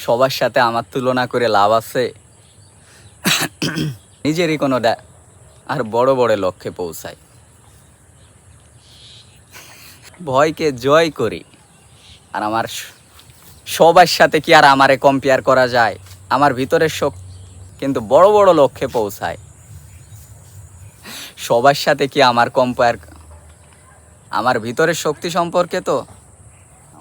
সবার সাথে আমার তুলনা করে লাভ আছে। নিজেরই কোনো ডা- আর বড় বড় লক্ষ্যে পৌঁছায়। ভয়কে জয় করি। আর আমার সবার সাথে কি আর আমারে কম্পেয়ার করা যায়? আমার ভিতরের শোক কিন্তু বড় বড় লক্ষ্যে পৌঁছায়। সবার সাথে কি আমার কম্পেয়ার আমার ভিতরের শক্তি সম্পর্কে তো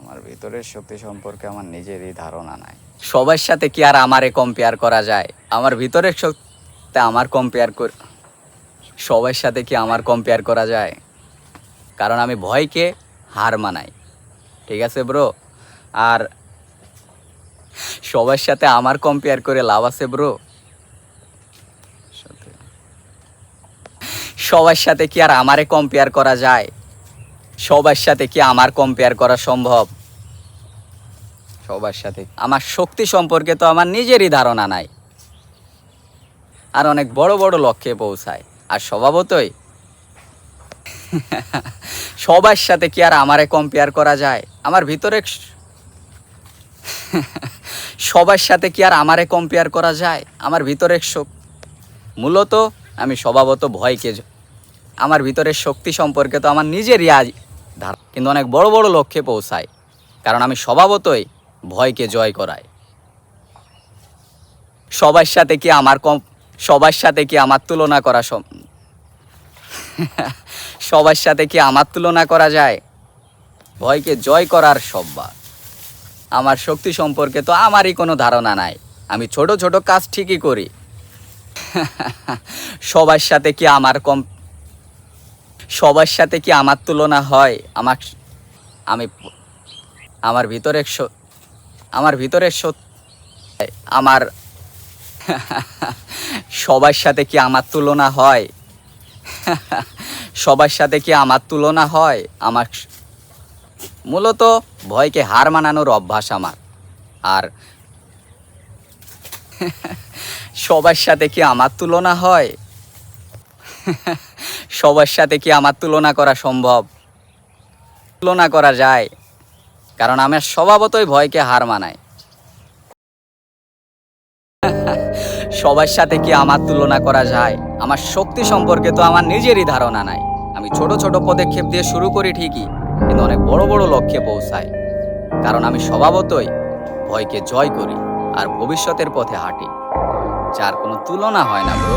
আমার ভিতরের শক্তি সম্পর্কে আমার নিজেরই ধারণা নাই। সবার সাথে কি আর আমারে কম্পেয়ার করা যায়? আমার ভিতরের শক্তি আমার কম্পেয়ার কর সবার সাথে কি আমার কম্পেয়ার করা যায়? কারণ আমি ভয়কে হার মানাই। ঠিক আছে ব্রো আর সবার সাথে আমার কম্পেয়ার করে লাভ আছে ব্রো সবার সাথে কি আর আমারে কম্পেয়ার করা যায়? সবার সাথে কি আমার কম্পেয়ার করা সম্ভব? সবার সাথে। আমার শক্তি সম্পর্কে তো আমার নিজেরই ধারণা নাই। আর অনেক বড় বড় লক্ষ্যে পৌঁছায়। আর স্বভাবতই। সবার সাথে কি আর আমারে কম্পেয়ার করা যায়? আমার ভিতরে সবার সাথে কি আর আমারে কম্পেয়ার করা যায়? আমার ভিতরে শক- মূলত আমি স্বভাবত ভয়কে আমার ভিতরের শক্তি সম্পর্কে তো আমার নিজেরই আজ ধার কিন্তু অনেক বড় বড় লক্ষ্যে পৌঁছায়। কারণ আমি স্বভাবতই ভয়কে জয় করাই সবার সাথে কি আমার কম, সবার সাথে কি আমার তুলনা করা সবার সাথে কি আমার তুলনা করা যায়? ভয়কে জয় করার সব্বার আমার শক্তি সম্পর্কে তো আমারই কোনো ধারণা নাই। আমি ছোট ছোট কাজ ঠিকই করি। সবার সাথে কি আমার কম, সবার সাথে কি আমার তুলনা হয়? আমার আমি, আমার ভিতরের স- আমার ভিতরের সত- আমার সবার সাথে কি আমার তুলনা হয়? সবার সাথে কি আমার তুলনা হয়? আমার মূলত ভয়কে হার মানানোর অভ্যাস আমার। আর সবার সাথে কি আমার তুলনা হয়? সবার সাথে কি আমার তুলনা করা সম্ভব? তুলনা করা যায়। কারণ আমার স্বভাবতই ভয়কে হার মানায়। সবার সাথে কি আমার তুলনা করা যায়? আমার শক্তি সম্পর্কে তো আমার নিজেরই ধারণা নাই। আমি ছোট ছোট পদক্ষেপ দিয়ে শুরু করি ঠিকই, কিন্তু অনেক বড় বড় লক্ষ্যে পৌঁছাই। কারণ আমি স্বভাবতই ভয়কে জয় করি আর ভবিষ্যতের পথে হাঁটি। যার কোনো তুলনা হয় না, ব্রো।